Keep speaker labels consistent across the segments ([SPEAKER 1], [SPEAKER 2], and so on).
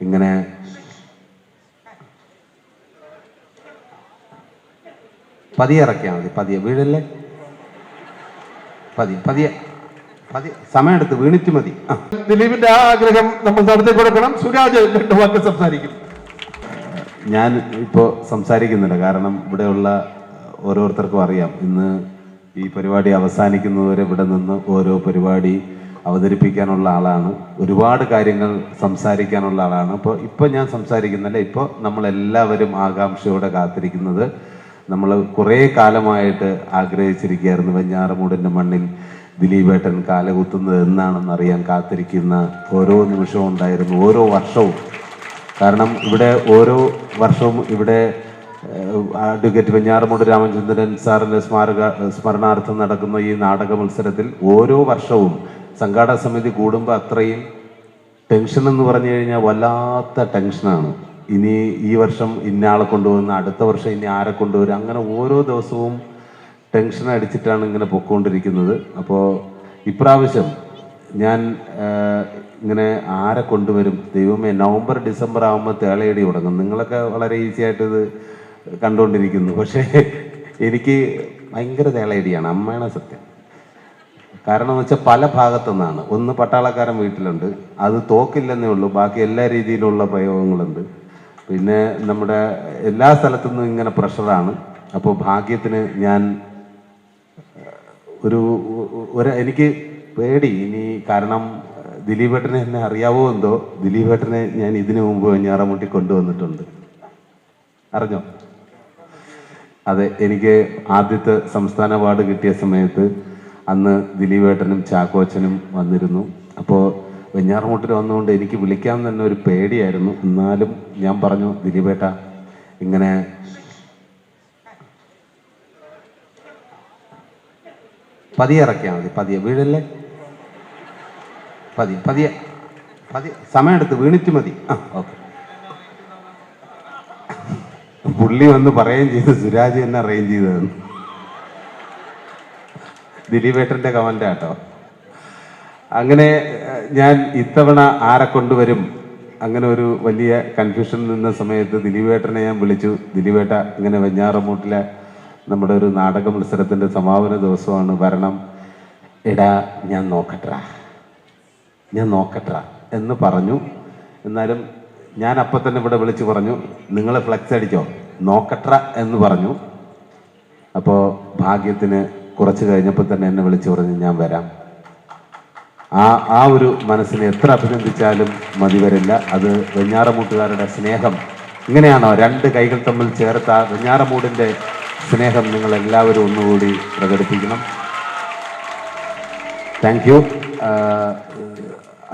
[SPEAKER 1] ഇങ്ങനെ പതിയെ ഇറക്കിയാൽ മതി പതിയെ. വീഴല്ലേ? പതിയെ പതിയെ പതി സമയമെടുത്ത് വീണിറ്റ് മതി.
[SPEAKER 2] ദിലീപിന്റെ ആഗ്രഹം നമ്മൾ നടത്തി കൊടുക്കണം. സുരാജ് രണ്ട് വാക്ക് സംസാരിക്കും.
[SPEAKER 1] ഞാൻ ഇപ്പോൾ സംസാരിക്കുന്നില്ല കാരണം ഇവിടെയുള്ള ഓരോരുത്തർക്കും അറിയാം. ഇന്ന് ഈ പരിപാടി അവസാനിക്കുന്നതുവരെ ഇവിടെ നിന്ന് ഓരോ പരിപാടി അവതരിപ്പിക്കാനുള്ള ആളാണ്. ഒരുപാട് കാര്യങ്ങൾ സംസാരിക്കാനുള്ള ആളാണ്. അപ്പോൾ ഇപ്പോൾ ഞാൻ സംസാരിക്കുന്നില്ല ഇപ്പോൾ നമ്മളെല്ലാവരും ആകാംക്ഷയോടെ കാത്തിരിക്കുന്നത്. നമ്മൾ കുറേ കാലമായിട്ട് ആഗ്രഹിച്ചിരിക്കുകയായിരുന്നു വെഞ്ഞാറമൂടിന്റെ മണ്ണിൽ ദിലീപേട്ടൻ കാലകുത്തുന്നത് എന്നാണെന്ന് അറിയാൻ കാത്തിരിക്കുന്ന ഓരോ നിമിഷവും ഉണ്ടായിരുന്നു ഓരോ വർഷവും. കാരണം ഇവിടെ ഓരോ വർഷവും ഇവിടെ അഡ്വക്കേറ്റ് വെഞ്ഞാറമൂട് രാമചന്ദ്രൻ സാറിന്റെ സ്മാരക സ്മരണാർത്ഥം നടക്കുന്ന ഈ നാടക മത്സരത്തിൽ ഓരോ വർഷവും സംഘാടക സമിതി കൂടുമ്പോൾ അത്രയും ടെൻഷൻ എന്ന് പറഞ്ഞു കഴിഞ്ഞാൽ വല്ലാത്ത ടെൻഷനാണ്. ഇനി ഈ വർഷം ഇന്നയാളെ കൊണ്ടുവന്ന് അടുത്ത വർഷം ഇനി ആരെ കൊണ്ടുവരും അങ്ങനെ ഓരോ ദിവസവും ടെൻഷൻ അടിച്ചിട്ടാണ് ഇങ്ങനെ പൊക്കോണ്ടിരിക്കുന്നത്. അപ്പോൾ ഇപ്രാവശ്യം ഞാൻ ഇങ്ങനെ ആരെ കൊണ്ടുവരും? ദൈവമേ നവംബർ ഡിസംബർ ആകുമ്പോൾ തേളയടി തുടങ്ങും. നിങ്ങളൊക്കെ വളരെ ഈസി ആയിട്ട് ഇത് കണ്ടുകൊണ്ടിരിക്കുന്നു പക്ഷേ എനിക്ക് ഭയങ്കര തേളയടിയാണ്. അമ്മയാണ് സത്യം. കാരണം എന്ന് വെച്ചാൽ പല ഭാഗത്തു നിന്നാണ് ഒന്ന് പട്ടാളക്കാരൻ വീട്ടിലുണ്ട്. അത് തോക്കില്ലെന്നേ ഉള്ളൂ. ബാക്കി എല്ലാ രീതിയിലുള്ള പ്രയോഗങ്ങളുണ്ട്. പിന്നെ നമ്മുടെ എല്ലാ സ്ഥലത്തു നിന്നും ഇങ്ങനെ പ്രഷറാണ്. അപ്പോൾ ഭാഗ്യത്തിന് ഞാൻ ഒരു ഒരു എനിക്ക് പേടി. ഇനി കാരണം ദിലീപേട്ടനെ എന്നെ അറിയാവോ എന്തോ? ദിലീപേട്ടനെ ഞാൻ ഇതിനു മുമ്പ് ഞാറമുട്ടി കൊണ്ടുവന്നിട്ടുണ്ട്. അറിഞ്ഞോ? അതെ എനിക്ക് ആദ്യത്തെ സംസ്ഥാന അവാർഡ് കിട്ടിയ സമയത്ത് അന്ന് ദിലീപേട്ടനും ചാക്കോച്ചനും വന്നിരുന്നു. അപ്പോൾ വെഞ്ഞാറമൂട്ടിൽ വന്നുകൊണ്ട് എനിക്ക് വിളിക്കാൻ തന്നെ ഒരു പേടിയായിരുന്നു. എന്നാലും ഞാൻ പറഞ്ഞു ദിലീപേട്ട ഇങ്ങനെ പതിയെ ഇറക്കിയാൽ മതി പതിയെ വീഴല്ലേ? പതി പതിയെ പതിയെ സമയമെടുത്ത് വീണിറ്റ് മതി. ആ ഓക്കെ. പുള്ളി വന്ന് പറയുകയും ചെയ്തു സുരാജ് എന്നെ അറേഞ്ച് ചെയ്തതെന്ന്. ദിലീപേട്ടന്റെ കമന്റ് ആട്ടോ. അങ്ങനെ ഞാൻ ഇത്തവണ ആരെ കൊണ്ടുവരും? അങ്ങനെ ഒരു വലിയ കൺഫ്യൂഷൻ നിന്ന സമയത്ത് ദിലീപേട്ടനെ ഞാൻ വിളിച്ചു. ദിലീപേട്ട ഇങ്ങനെ വെഞ്ഞാറമൂട്ടിലെ നമ്മുടെ ഒരു നാടക മത്സരത്തിന്റെ സമാപന ദിവസമാണ് വരണം. എടാ ഞാൻ നോക്കട്ടാ ഞാൻ നോക്കട്ടാ എന്ന് പറഞ്ഞു. എന്നാലും ഞാൻ അപ്പം തന്നെ ഇവിടെ വിളിച്ചു പറഞ്ഞു നിങ്ങൾ ഫ്ലെക്സ് അടിച്ചോ? നോക്കട്ട എന്ന് പറഞ്ഞു. അപ്പോൾ ഭാഗ്യത്തിന് കുറച്ച് കഴിഞ്ഞപ്പോൾ തന്നെ എന്നെ വിളിച്ച് പറഞ്ഞ് ഞാൻ വരാം. ആ ആ ഒരു മനസ്സിനെ എത്ര അഭിനന്ദിച്ചാലും മതി വരില്ല. അത് വെഞ്ഞാറമൂട്ടുകാരുടെ സ്നേഹം. ഇങ്ങനെയാണോ രണ്ട് കൈകൾ തമ്മിൽ ചേർത്ത വെഞ്ഞാറമൂടിന്റെ സ്നേഹം നിങ്ങൾ എല്ലാവരും ഒന്നുകൂടി പ്രകടിപ്പിക്കണം. താങ്ക് യു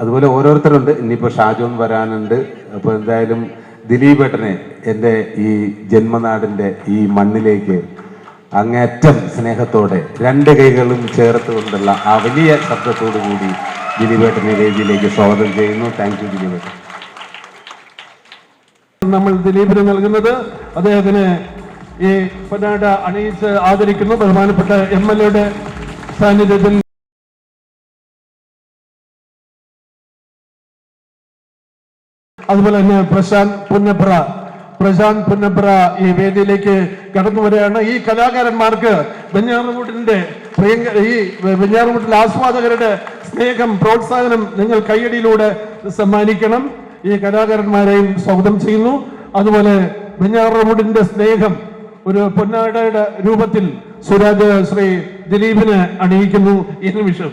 [SPEAKER 1] അതുപോലെ ഓരോരുത്തരുണ്ട്. ഇനിയിപ്പോൾ ഷാജോൻ വരാനുണ്ട്. അപ്പോൾ എന്തായാലും ദിലീപേട്ടനെ എന്റെ ഈ ജന്മനാടിന്റെ ഈ മണ്ണിലേക്ക് അങ്ങേറ്റം സ്നേഹത്തോടെ രണ്ട് കൈകളും ചേർത്ത് കൊണ്ടുള്ള ആ വലിയ ശബ്ദത്തോടു കൂടി ദിലീപേട്ടനെ വേദിയിലേക്ക് സ്വാഗതം ചെയ്യുന്നു. താങ്ക് യു ദിലീപേട്ടൻ.
[SPEAKER 2] നമ്മൾ ദിലീപിന് നൽകുന്നത് അദ്ദേഹത്തിന് ഈ പൊന്നാട അണിയിച്ച് ആദരിക്കുന്നു. ബഹുമാനപ്പെട്ട എം എൽ എയുടെ സാന്നിധ്യത്തിൽ അതുപോലെ തന്നെ പ്രശാന്ത് പുന്നപ്ര പ്രശാന്ത് പുന്നപ്ര ഈ വേദിയിലേക്ക് കടന്നു വരികയാണ്. ഈ കലാകാരന്മാർക്ക് വെഞ്ഞാറമൂട്ടിന്റെ പ്രിയങ്ക ഈ വെഞ്ഞാറമൂട്ടിലെ ആസ്വാദകരുടെ സ്നേഹം പ്രോത്സാഹനം നിങ്ങൾ കൈയടിയിലൂടെ സമ്മാനിക്കണം. ഈ കലാകാരന്മാരെയും സ്വാഗതം ചെയ്യുന്നു. അതുപോലെ വെഞ്ഞാറമൂട്ടിന്റെ സ്നേഹം ഒരു പൊന്നാടയുടെ രൂപത്തിൽ സുരാജ് ശ്രീ ദിലീപിന് അണിയിക്കുന്നു. ഈ നിമിഷം